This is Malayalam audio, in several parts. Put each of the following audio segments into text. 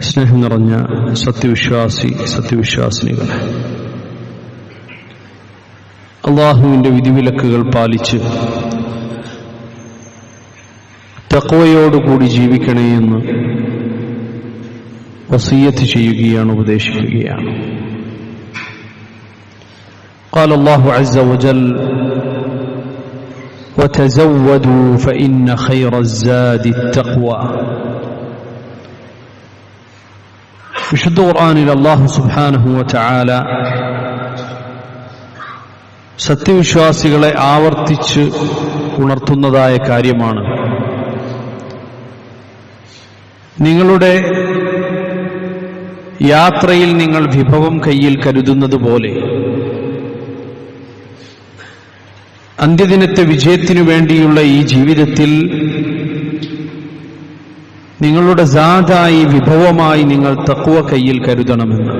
സ്നേഹം നിറഞ്ഞ സത്യവിശ്വാസി സത്യവിശ്വാസിനികളെ അള്ളാഹുവിൻ്റെ വിധിവിലക്കുകൾ പാലിച്ച് തക്വയോടുകൂടി ജീവിക്കണേ എന്ന് വസീയത്ത് ചെയ്യുകയാണ് ഉപദേശിക്കുകയാണ് قال الله عز وجل وتزودوا فإن خير الزاد التقوى വിശുദ്ധ ഖുർആാനിൽ അള്ളാഹു സുബ്ഹാനഹു ചാല സത്യവിശ്വാസികളെ ആവർത്തിച്ച് ഉണർത്തുന്നതായ കാര്യമാണ്. നിങ്ങളുടെ യാത്രയിൽ നിങ്ങൾ വിഭവം കയ്യിൽ കരുതുന്നത് പോലെ അന്ത്യദിനത്തെ വിജയത്തിനു വേണ്ടിയുള്ള ഈ ജീവിതത്തിൽ നിങ്ങളുടെ ജാതായി വിഭവമായി നിങ്ങൾ തക്കുവ കയ്യിൽ കരുതണമെന്ന്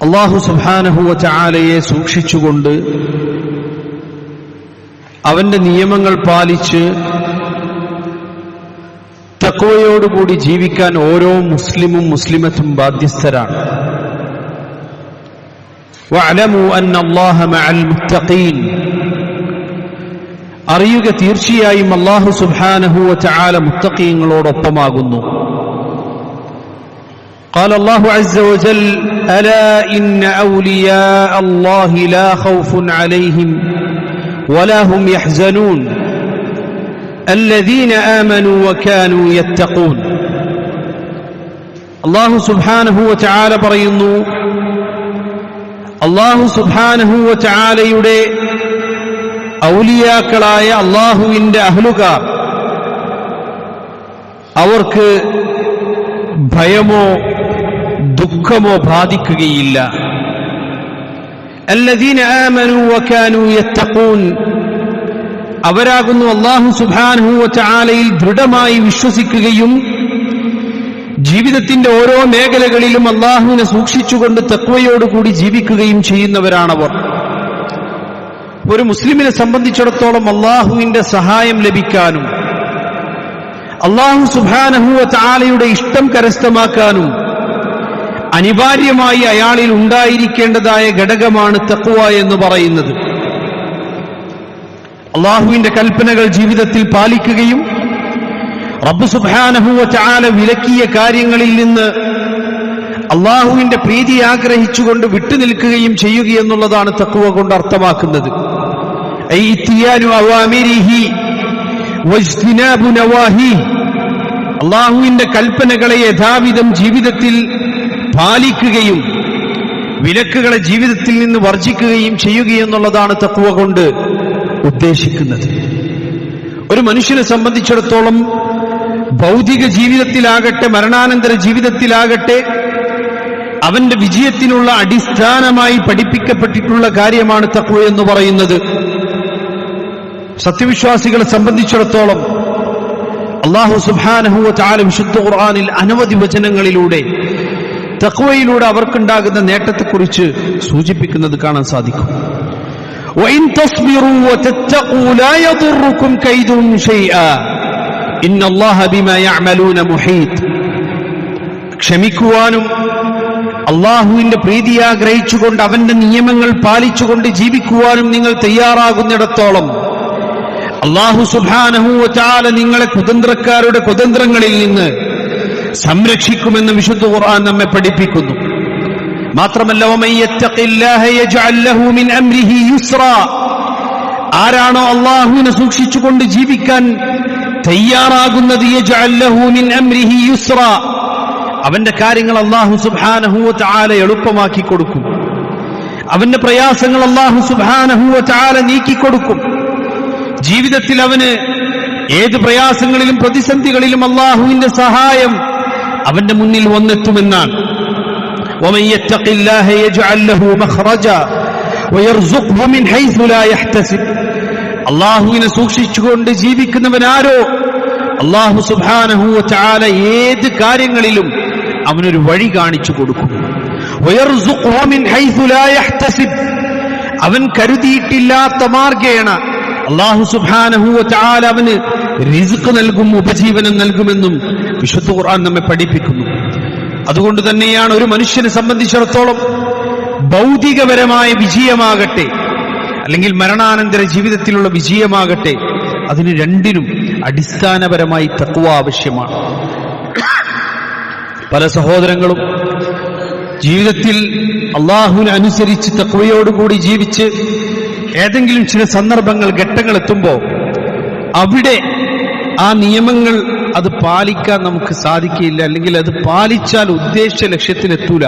അള്ളാഹു സുബാനഹുവ ചാലയെ സൂക്ഷിച്ചുകൊണ്ട് അവന്റെ നിയമങ്ങൾ പാലിച്ച് തക്കുവയോടുകൂടി ജീവിക്കാൻ ഓരോ മുസ്ലിമും മുസ്ലിമത്തും ബാധ്യസ്ഥരാണ് وَاعْلَمُوا أَنَّ اللَّهَ مَعَ الْمُتَّقِينَ അറിയുക തീർച്ചയായും അള്ളാഹു സുബാനഹുവ ചാല മുത്തക്കീങ്ങളോടൊപ്പമാകുന്നു قال الله عز وجل ألا إن أولياء الله لا خوف عليهم ولا هم يحزنون الذين آمنوا وكانوا يتقون الله سبحانه وتعالى പറയുന്നു അള്ളാഹു സുബാനഹു വചാലയുടെ ഔലിയാക്കളായ അള്ളാഹുവിന്റെ അഹ്ലുകാർ അവർക്ക് ഭയമോ ദുഃഖമോ ബാധിക്കുകയില്ല. അവരാകുന്നു അള്ളാഹു സുബാൻഹുവലയിൽ ദൃഢമായി വിശ്വസിക്കുകയും ജീവിതത്തിന്റെ ഓരോ മേഖലകളിലും അള്ളാഹുവിനെ സൂക്ഷിച്ചുകൊണ്ട് തക്വയോടുകൂടി ജീവിക്കുകയും ചെയ്യുന്നവരാണവർ. ഒരു മുസ്ലിമിനെ സംബന്ധിച്ചിടത്തോളം അള്ളാഹുവിന്റെ സഹായം ലഭിക്കാനും അള്ളാഹു സുബാനഹുവ താലയുടെ ഇഷ്ടം കരസ്ഥമാക്കാനും അനിവാര്യമായി അയാളിൽ ഉണ്ടായിരിക്കേണ്ടതായ ഘടകമാണ് തക്കുവ എന്ന് പറയുന്നത്. അള്ളാഹുവിന്റെ കൽപ്പനകൾ ജീവിതത്തിൽ പാലിക്കുകയും റബ്ബ് സുബാനഹുവ ചാല വിലക്കിയ കാര്യങ്ങളിൽ നിന്ന് അള്ളാഹുവിന്റെ പ്രീതി ആഗ്രഹിച്ചുകൊണ്ട് വിട്ടുനിൽക്കുകയും ചെയ്യുകയെന്നുള്ളതാണ് തക്കുവ കൊണ്ട് അർത്ഥമാക്കുന്നത്. അള്ളാഹുവിന്റെ കൽപ്പനകളെ യഥാവിധം ജീവിതത്തിൽ പാലിക്കുകയും വിലക്കുകളെ ജീവിതത്തിൽ നിന്ന് വർജിക്കുകയും ചെയ്യുകയെന്നുള്ളതാണ് തക്കുവ കൊണ്ട് ഉദ്ദേശിക്കുന്നത്. ഒരു മനുഷ്യനെ സംബന്ധിച്ചിടത്തോളം ഭൗതിക ജീവിതത്തിലാകട്ടെ മരണാനന്തര ജീവിതത്തിലാകട്ടെ അവന്റെ വിജയത്തിനുള്ള അടിസ്ഥാനമായി പഠിപ്പിക്കപ്പെട്ടിട്ടുള്ള കാര്യമാണ് തക്കുവ എന്ന് പറയുന്നത്. സത്യവിശ്വാസികളെ സംബന്ധിച്ചിടത്തോളം അള്ളാഹു സുബാനഹുവ ചാല വിശുദ്ധ ഖുർആാനിൽ അനവധി വചനങ്ങളിലൂടെ തക്വയിലൂടെ അവർക്കുണ്ടാകുന്ന നേട്ടത്തെക്കുറിച്ച് സൂചിപ്പിക്കുന്നത് കാണാൻ സാധിക്കും. ക്ഷമിക്കുവാനും അള്ളാഹുവിന്റെ പ്രീതി ആഗ്രഹിച്ചുകൊണ്ട് അവന്റെ നിയമങ്ങൾ പാലിച്ചുകൊണ്ട് ജീവിക്കുവാനും നിങ്ങൾ തയ്യാറാകുന്നിടത്തോളം അള്ളാഹു സുബാനഹൂവാല നിങ്ങളെ കുതന്ത്രക്കാരുടെ കുതന്ത്രങ്ങളിൽ നിന്ന് സംരക്ഷിക്കുമെന്ന് വിശുദ്ധ ഖുർആൻ നമ്മെ പഠിപ്പിക്കുന്നു. മാത്രമല്ല ആരാണോ അള്ളാഹുവിനെ സൂക്ഷിച്ചുകൊണ്ട് ജീവിക്കാൻ തയ്യാറാകുന്നത് അവന്റെ കാര്യങ്ങൾ അള്ളാഹു സുബാനഹൂവാല എളുപ്പമാക്കി കൊടുക്കും. അവന്റെ പ്രയാസങ്ങൾ അള്ളാഹു സുബാനഹൂവാല നീക്കിക്കൊടുക്കും. ജീവിതത്തിൽ അവന് ഏത് പ്രയാസങ്ങളിലും പ്രതിസന്ധികളിലും അള്ളാഹുവിന്റെ സഹായം അവന്റെ മുന്നിൽ വന്നെത്തുമെന്നാണ്. അള്ളാഹുവിനെ സൂക്ഷിച്ചുകൊണ്ട് ജീവിക്കുന്നവനാരോ? അള്ളാഹു സുബാനഹുവ ചാല ഏത് കാര്യങ്ങളിലും അവനൊരു വഴി കാണിച്ചു കൊടുക്കും അവൻ കരുതിയിട്ടില്ലാത്ത മാർഗേണ അള്ളാഹു സുഹാനഹൂല അവന് റിസ്ക് നൽകും ഉപജീവനം നൽകുമെന്നും വിശുദ്ധ ഖുർആൻ നമ്മെ പഠിപ്പിക്കുന്നു. അതുകൊണ്ട് തന്നെയാണ് ഒരു മനുഷ്യനെ സംബന്ധിച്ചിടത്തോളം ഭൗതികപരമായ വിജയമാകട്ടെ അല്ലെങ്കിൽ മരണാനന്തര ജീവിതത്തിലുള്ള വിജയമാകട്ടെ അതിന് രണ്ടിനും അടിസ്ഥാനപരമായി തക്കുവ ആവശ്യമാണ്. പല സഹോദരങ്ങളും ജീവിതത്തിൽ അള്ളാഹുവിനെ അനുസരിച്ച് തക്വയോടുകൂടി ജീവിച്ച് ഏതെങ്കിലും ചില സന്ദർഭങ്ങൾ ഘട്ടങ്ങൾ എത്തുമ്പോൾ അവിടെ ആ നിയമങ്ങൾ അത് പാലിക്കാൻ നമുക്ക് സാധിക്കില്ല അല്ലെങ്കിൽ അത് പാലിച്ചാൽ ഉദ്ദേശിച്ച ലക്ഷ്യത്തിലെത്തൂല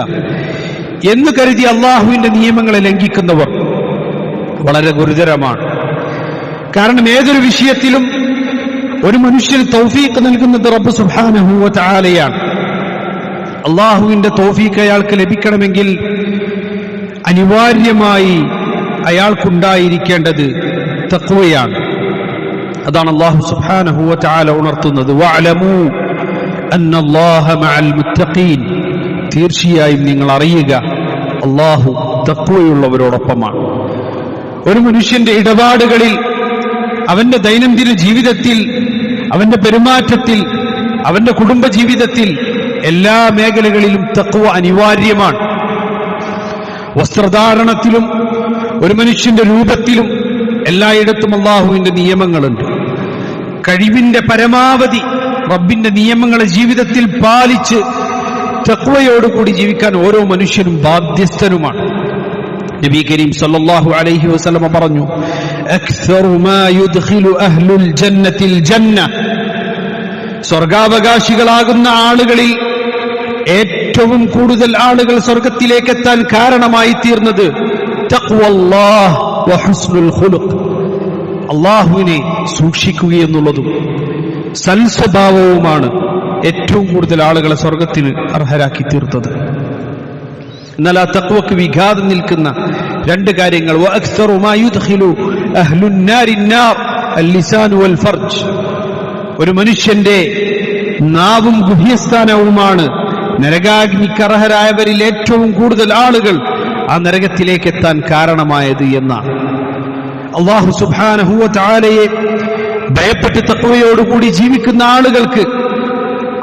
എന്ന് കരുതി അള്ളാഹുവിന്റെ നിയമങ്ങളെ ലംഘിക്കുന്നവർ വളരെ ഗുരുതരമാണ്. കാരണം ഏതൊരു വിഷയത്തിലും ഒരു മനുഷ്യന് തൗഫീഖ് നൽകുന്നത് റബ്ബ് സുബ്ഹാനഹു തആലയാണ് അള്ളാഹുവിന്റെ തോഫീക്ക് അയാൾക്ക് ലഭിക്കണമെങ്കിൽ അനിവാര്യമായി അയാൾക്കുണ്ടായിരിക്കേണ്ടത് തക്വയാണ്. അതാണ് അള്ളാഹു സുബ്ഹാനഹു വതആല ഉണർത്തുന്നത്. തീർച്ചയായും നിങ്ങൾ അറിയുക അള്ളാഹു തക്വയുള്ളവരോടൊപ്പമാണ്. ഒരു മനുഷ്യന്റെ ഇടപാടുകളിൽ അവന്റെ ദൈനംദിന ജീവിതത്തിൽ അവന്റെ പെരുമാറ്റത്തിൽ അവന്റെ കുടുംബ ജീവിതത്തിൽ എല്ലാ മേഖലകളിലും തക്കുവ അനിവാര്യമാണ്. വസ്ത്രധാരണത്തിലും ഒരു മനുഷ്യന്റെ രൂപത്തിലും എല്ലായിടത്തും അള്ളാഹുവിന്റെ നിയമങ്ങളുണ്ട്. കഴിവിന്റെ പരമാവധി റബ്ബിന്റെ നിയമങ്ങളെ ജീവിതത്തിൽ പാലിച്ച് തക്വയോടുകൂടി ജീവിക്കാൻ ഓരോ മനുഷ്യനും ബാധ്യസ്ഥനുമാണ്. നബി കരീം സല്ലല്ലാഹു അലൈഹി വസല്ലമ പറഞ്ഞു അഹ്ലുൽ ജന്ന. സ്വർഗാവകാശികളാകുന്ന ആളുകളിൽ ഏറ്റവും കൂടുതൽ ആളുകൾ സ്വർഗത്തിലേക്ക് എത്താൻ കാരണമായി തീർന്നത് അള്ളാഹുവിനെ സൂക്ഷിക്കുക എന്നുള്ളതും സൽസ്വഭാവവുമാണ് ഏറ്റവും കൂടുതൽ ആളുകളെ സ്വർഗത്തിന് അർഹരാക്കി തീർത്തത്. എന്നാൽ ആ തക്വക്ക് വിഘാതം നിൽക്കുന്ന രണ്ട് കാര്യങ്ങൾ. ഒരു മനുഷ്യന്റെ നാവും ഗുഹ്യസ്ഥാനവുമാണ് നരകാഗ്നിക്ക് അർഹരായവരിൽ ഏറ്റവും കൂടുതൽ ആളുകൾ ആ നരകത്തിലേക്ക് എത്താൻ കാരണമായത് എന്നാണ് അള്ളാഹു സുബാനഹുവ താലയെ ഭയപ്പെട്ട് തക്വയോടുകൂടി ജീവിക്കുന്ന ആളുകൾക്ക്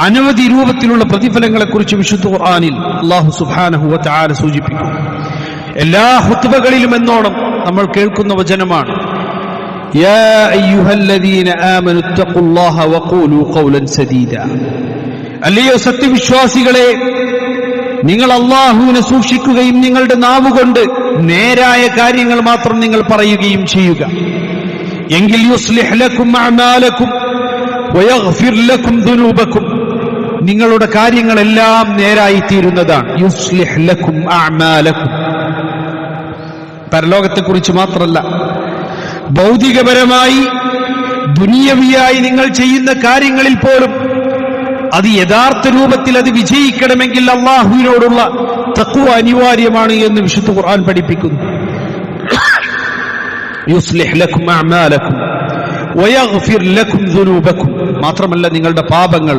അനവധി രൂപത്തിലുള്ള പ്രതിഫലങ്ങളെക്കുറിച്ച് വിശുദ്ധ ഖുർആനിൽ അള്ളാഹു സുബാനഹുവ താല സൂചിപ്പിക്കും എല്ലാ ഹുത്തുബകളിലും എന്നോണം നമ്മൾ കേൾക്കുന്ന വചനമാണ് يا أيها الذين آمنوا اتقوا الله وقولوا قولا سديدا അല്ലയോ സത്യവിശ്വാസികളെ നിങ്ങൾ അള്ളാഹുവിനെ സൂക്ഷിക്കുകയും നിങ്ങളുടെ നാവുകൊണ്ട് നേരായ കാര്യങ്ങൾ മാത്രം നിങ്ങൾ പറയുകയും ചെയ്യുക. എങ്കിൽ നിങ്ങളുടെ കാര്യങ്ങളെല്ലാം നേരായി തീരുന്നതാണ് യുസ്ലിഹ് ലക്കും അഅമാലക്കും പരലോകത്തെക്കുറിച്ച് മാത്രമല്ല ഭൗതികപരമായി ദുനിയവിയായി നിങ്ങൾ ചെയ്യുന്ന കാര്യങ്ങളിൽ പോലും അത് യഥാർത്ഥ രൂപത്തിൽ അത് വിജയിക്കണമെങ്കിൽ അള്ളാഹുവിനോടുള്ള തക്കുവ അനിവാര്യമാണ് എന്ന് വിശുദ്ധ ഖുർആൻ പഠിപ്പിക്കുന്നു. മാത്രമല്ല നിങ്ങളുടെ പാപങ്ങൾ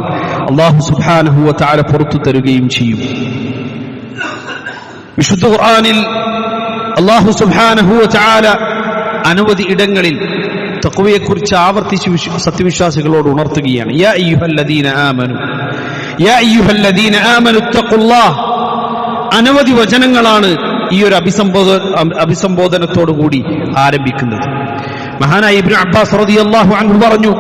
അള്ളാഹു സുബ്ഹാനഹു വ തആല പുറത്തു തരുകയും ചെയ്യും. വിശുദ്ധ ഖുർആാനിൽ അള്ളാഹു സുബ്ഹാനഹു വ തആല അനവധി ഇടങ്ങളിൽ തഖ്വയെക്കുറിച്ച് ആവർത്തിച്ച് സത്യവിശ്വാസികളോട് ഉണർത്തുകയാണ്. യാ അയ്യുഹല്ലദീന യാ അയ്യുഹല്ലദീന അനവധി വചനങ്ങളാണ് ഈ ഒരു അഭിസംബോധ അഭിസംബോധനത്തോടു കൂടി ആരംഭിക്കുന്നത്. മഹാനായ ഇബ്നു അബ്ബാസ് റളിയല്ലാഹു അൻഹു പറഞ്ഞു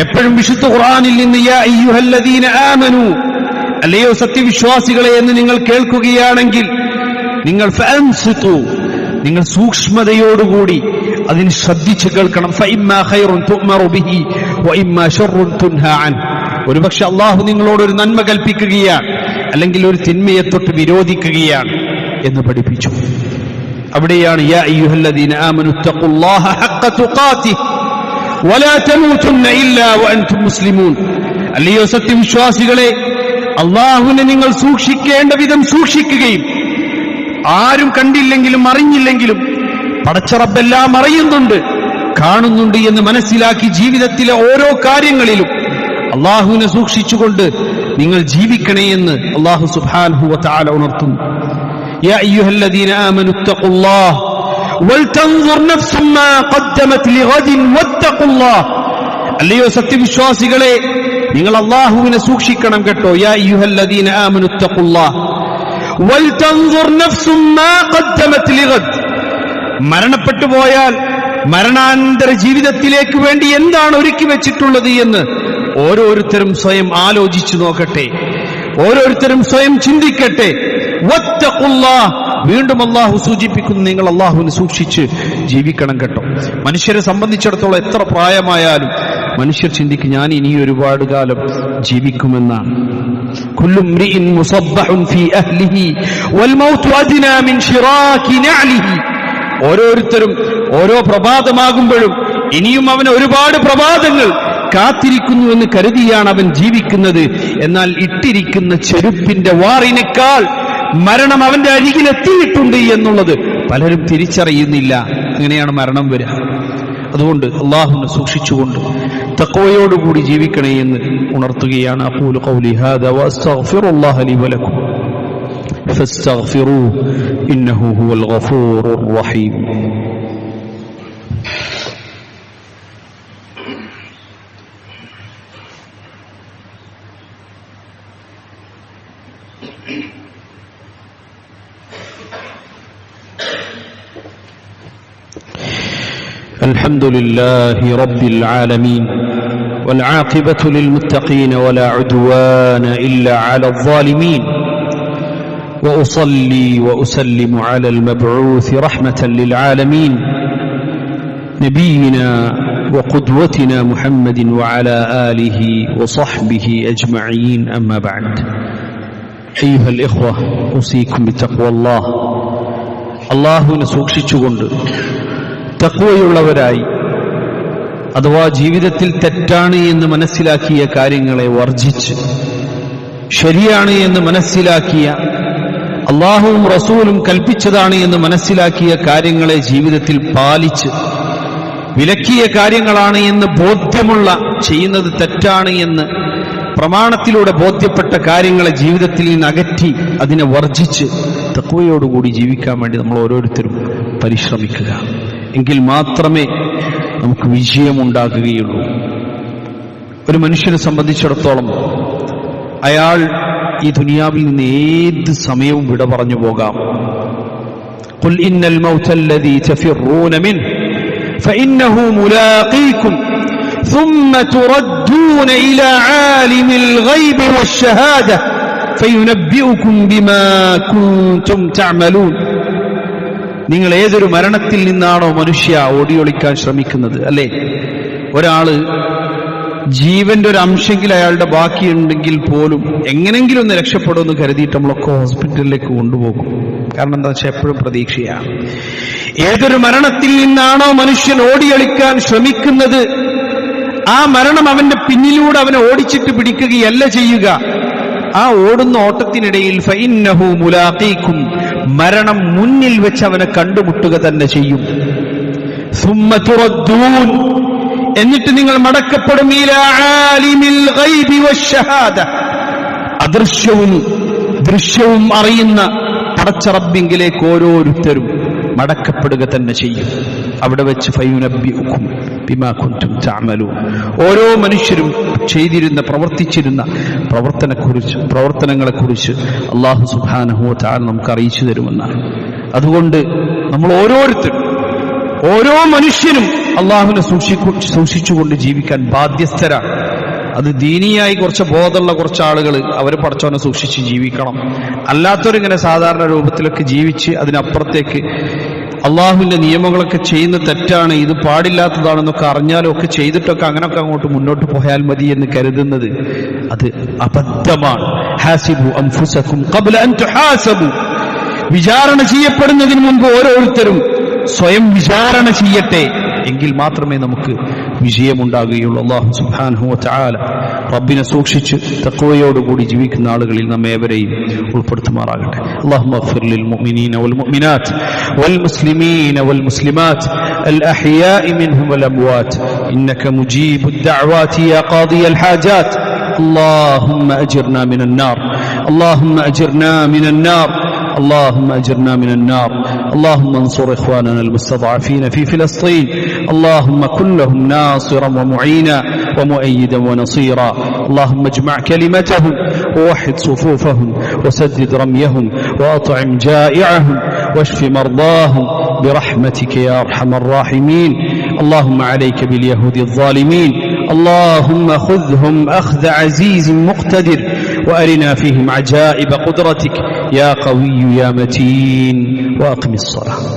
എപ്പോഴും വിശുദ്ധ ഖുർആനിൽ നിന്ന് യാ അയ്യുഹല്ലദീന ആമനു. അല്ലയോ സത്യവിശ്വാസികളെ എന്ന് നിങ്ങൾ കേൾക്കുകയാണെങ്കിൽ നിങ്ങൾ നിങ്ങൾ സൂക്ഷ്മതയോടുകൂടി അതിന് ശ്രദ്ധിച്ച് കേൾക്കണം. ഒരുപക്ഷെ അള്ളാഹു നിങ്ങളോട് ഒരു നന്മ കൽപ്പിക്കുകയാണ്. അല്ലെങ്കിൽ ഒരു തിന്മയെ തൊട്ട് വിരോധിക്കുകയാണ് എന്ന് പഠിപ്പിച്ചു. അവിടെയാണ് അല്ലയോ സത്യവിശ്വാസികളെ അള്ളാഹുവിനെ നിങ്ങൾ സൂക്ഷിക്കേണ്ട വിധം സൂക്ഷിക്കുകയും ആരും കണ്ടില്ലെങ്കിലും അറിഞ്ഞില്ലെങ്കിലും പടച്ചറബെല്ലാം അറിയുന്നുണ്ട് കാണുന്നുണ്ട് എന്ന് മനസ്സിലാക്കി ജീവിതത്തിലെ ഓരോ കാര്യങ്ങളിലും അള്ളാഹുവിനെ സൂക്ഷിച്ചുകൊണ്ട് നിങ്ങൾ ജീവിക്കണേ എന്ന് അള്ളാഹു സുബ്ഹാനഹു താല ഉണർത്തുന്നു. അല്ലയോ സത്യവിശ്വാസികളെ നിങ്ങൾ അള്ളാഹുവിനെ സൂക്ഷിക്കണം കേട്ടോ. യാ വൽതൻظുർ നഫ്സും മാ ഖദ്ദമത് മരണപ്പെട്ടു പോയാൽ മരണാനന്തര ജീവിതത്തിലേക്ക് വേണ്ടി എന്താണ് ഒരുക്കി വെച്ചിട്ടുള്ളത് എന്ന് ഓരോരുത്തരും സ്വയം ആലോചിച്ചു നോക്കട്ടെ. ഓരോരുത്തരും സ്വയം ചിന്തിക്കട്ടെ. വീണ്ടും അള്ളാഹു സൂചിപ്പിക്കുന്നു നിങ്ങൾ അള്ളാഹുവിനെ സൂക്ഷിച്ച് ജീവിക്കണം കേട്ടോ. മനുഷ്യരെ സംബന്ധിച്ചിടത്തോളം എത്ര പ്രായമായാലും മനുഷ്യർ ചിന്തിക്കും ഞാൻ ഇനി ഒരുപാട് കാലം ജീവിക്കുമെന്നാണ്. كل ഓരോരുത്തരും ഓരോ പ്രഭാതമാകുമ്പോഴും ഇനിയും അവൻ ഒരുപാട് പ്രഭാതങ്ങൾ കാത്തിരിക്കുന്നു എന്ന് കരുതിയാണ് അവൻ ജീവിക്കുന്നത്. എന്നാൽ ഇട്ടിരിക്കുന്ന ചെരുപ്പിന്റെ വാറിനേക്കാൾ മരണം അവന്റെ അരികിൽ എത്തിയിട്ടുണ്ട് എന്നുള്ളത് പലരും തിരിച്ചറിയുന്നില്ല. അങ്ങനെയാണ് മരണം വരിക. അതുകൊണ്ട് അള്ളാഹുവിനെ സൂക്ഷിച്ചുകൊണ്ട് തക്കോയോടുകൂടി ജീവിക്കണേ എന്ന് ഉണർത്തുകയാണ് അപ്പൂൽ കൗലി ഹാദ വലക്കും فاستغفروه إنه هو الغفور الرحيم. الحمد لله رب العالمين والعاقبة للمتقين ولا عدوان إلا على الظالمين. واصلي واسلم على المبعوث رحمه للعالمين نبينا وقدوتنا محمد وعلى اله وصحبه اجمعين اما بعد ايها الاخوه اوصيكم بتقوى الله അള്ളാഹുവിനെ സൂക്ഷിച്ചുകൊണ്ട് തക്വയുള്ളവരായി അഥവാ ജീവിതത്തിൽ തെറ്റാണ് എന്ന് മനസ്സിലാക്കിയ കാര്യങ്ങളെ വർജിച്ച് ശരിയാണ് എന്ന് മനസ്സിലാക്കിയ അള്ളാഹുവും റസൂലും കൽപ്പിച്ചതാണ് എന്ന് മനസ്സിലാക്കിയ കാര്യങ്ങളെ ജീവിതത്തിൽ പാലിച്ച് വിലക്കിയ കാര്യങ്ങളാണ് എന്ന് ബോധ്യമുള്ള ചെയ്യുന്നത് തെറ്റാണ് എന്ന് പ്രമാണത്തിലൂടെ ബോധ്യപ്പെട്ട കാര്യങ്ങളെ ജീവിതത്തിൽ നിന്ന് അകറ്റി അതിനെ വർജിച്ച് തക്വയോടുകൂടി ജീവിക്കാൻ വേണ്ടി നമ്മൾ ഓരോരുത്തരും പരിശ്രമിക്കുക. എങ്കിൽ മാത്രമേ നമുക്ക് വിജയമുണ്ടാകുകയുള്ളൂ. ഒരു മനുഷ്യനെ സംബന്ധിച്ചിടത്തോളം അയാൾ ഈ ദുനിയാവിൽ നിന്ന് ഏത് സമയവും വിട പറഞ്ഞു പോകാം قل إن الموت الذي تفرون منه فإنه ملاقيكم ثم تردون إلى عالم الغيب والشهادة فينبئكم بما كنتم تعملون നിങ്ങൾ ഏതൊരു മരണത്തിൽ നിന്നാണോ മനുഷ്യ ഓടിയൊളിക്കാൻ ശ്രമിക്കുന്നത് അല്ലേ ഒരാള് ജീവന്റെ ഒരു അംശെങ്കിലും അയാളുടെ ബാക്കിയുണ്ടെങ്കിൽ പോലും എങ്ങനെങ്കിലും ഒന്ന് രക്ഷപ്പെടുമെന്ന് കരുതിയിട്ട് നമ്മളൊക്കെ ഹോസ്പിറ്റലിലേക്ക് കൊണ്ടുപോകും. കാരണം എന്താ വെച്ചാൽ എപ്പോഴും പ്രതീക്ഷയാണ്. ഏതൊരു മരണത്തിൽ നിന്നാണോ മനുഷ്യൻ ഓടിയളിക്കാൻ ശ്രമിക്കുന്നത്? ആ മരണം അവന്റെ പിന്നിലൂടെ അവനെ ഓടിച്ചിട്ട് പിടിക്കുകയല്ല ചെയ്യുക. ആ ഓടുന്ന ഓട്ടത്തിനിടയിൽ ഫൈന്നഹു മുലാഖീക്കും മരണം മുന്നിൽ വെച്ച് അവനെ കണ്ടുമുട്ടുക തന്നെ ചെയ്യും. എന്നിട്ട് നിങ്ങൾ മടക്കപ്പെടും അദൃശ്യവും ദൃശ്യവും അറിയുന്ന പടച്ചറബിങ്കിലേക്ക് ഓരോരുത്തരും മടക്കപ്പെടുക തന്നെ ചെയ്യും. അവിടെ വെച്ച് ഫയുനബ്ബിഉക്കും ബിമാ ചാമലും ഓരോ മനുഷ്യരും ചെയ്തിരുന്ന പ്രവർത്തിച്ചിരുന്ന പ്രവർത്തനക്കുറിച്ച് പ്രവർത്തനങ്ങളെക്കുറിച്ച് അള്ളാഹു വ തആല നമുക്ക് അറിയിച്ചു തരുമെന്നാണ്. അതുകൊണ്ട് നമ്മൾ ഓരോരുത്തരും ഓരോ മനുഷ്യനും അള്ളാഹുവിനെ സൂക്ഷിക്കു സൂക്ഷിച്ചുകൊണ്ട് ജീവിക്കാൻ ബാധ്യസ്ഥരാണ്. അത് ദീനിയായി കുറച്ച് ബോധമുള്ള കുറച്ച് ആളുകൾ അവർ പഠിച്ചവനെ സൂക്ഷിച്ച് ജീവിക്കണം. അല്ലാത്തവരിങ്ങനെ സാധാരണ രൂപത്തിലൊക്കെ ജീവിച്ച് അതിനപ്പുറത്തേക്ക് അള്ളാഹുവിന്റെ നിയമങ്ങളൊക്കെ ചെയ്യുന്ന തെറ്റാണ് ഇത് പാടില്ലാത്തതാണെന്നൊക്കെ അറിഞ്ഞാലും ഒക്കെ ചെയ്തിട്ടൊക്കെ അങ്ങനെയൊക്കെ അങ്ങോട്ട് മുന്നോട്ട് പോയാൽ മതി എന്ന് കരുതുന്നത് അത് അബദ്ധമാണ്. ഹാസിബു വിചാരണ ചെയ്യപ്പെടുന്നതിന് മുമ്പ് ഓരോരുത്തരും സ്വയം വിചാരണ ചെയ്യട്ടെ എങ്കിൽ മാത്രമേ നമുക്ക് വിജയമുണ്ടാകുകയുള്ളൂ അള്ളാഹു സുബ്ഹാനഹു വതആല റബ്ബിനെ സൂക്ഷിച്ച് തഖ്വയോടുകൂടി ജീവിക്കുന്ന ആളുകളിൽ നമ്മെ ഏവരെയും ഉൾപ്പെടുത്തുമാറാകട്ടെ اللهم اغفر للمؤمنين والمؤمنات والمسلمين والمسلمات الأحياء منهم والأموات إنك مجيب الدعوات يا قاضي الحاجات اللهم أجرنا من النار اللهم أجرنا من النار اللهم أجرنا من النار. اللهم انصر إخواننا المستضعفين في فلسطين. اللهم كن لهم ناصرا ومعينا ومؤيدا ونصيرا. اللهم اجمع كلمتهم ووحد صفوفهم وسدد رميهم وأطعم جائعهم واشف مرضاهم برحمتك يا أرحم الراحمين. اللهم عليك باليهود الظالمين. اللهم خذهم أخذ عزيز مقتدر. وأرنا فيهم عجائب قدرتك. يا قوي يا متين وأقم الصلاة.